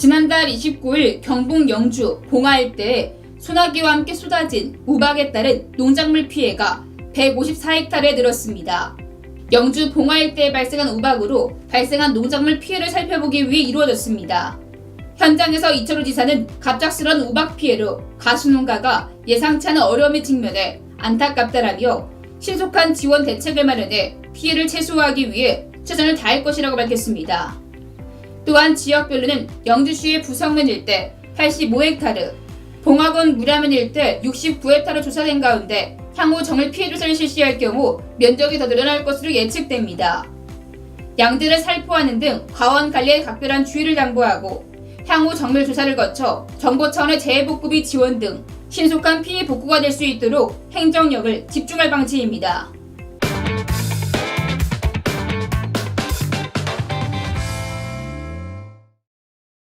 지난달 29일 경북 영주 봉화 일대에 소나기와 함께 쏟아진 우박에 따른 농작물 피해가 154헥타르에 늘었습니다. 영주 봉화 일대에 발생한 우박으로 발생한 농작물 피해를 살펴보기 위해 이루어졌습니다. 현장에서 이철우 지사는 갑작스런 우박 피해로 가수농가가 예상치 않은 어려움에 직면해 안타깝다라며 신속한 지원 대책을 마련해 피해를 최소화하기 위해 최선을 다할 것이라고 밝혔습니다. 또한 지역별로는 영주시의 부성면 일대 85헥타르, 봉화군 무라면 일대 69헥타르 조사된 가운데 향후 정을 피해 조사를 실시할 경우 면적이 더 늘어날 것으로 예측됩니다. 양들을 살포하는 등 과원 관리에 각별한 주의를 당부하고 향후 정밀 조사를 거쳐 정보 차원의 재해 복구비 지원 등 신속한 피해 복구가 될 수 있도록 행정력을 집중할 방침입니다.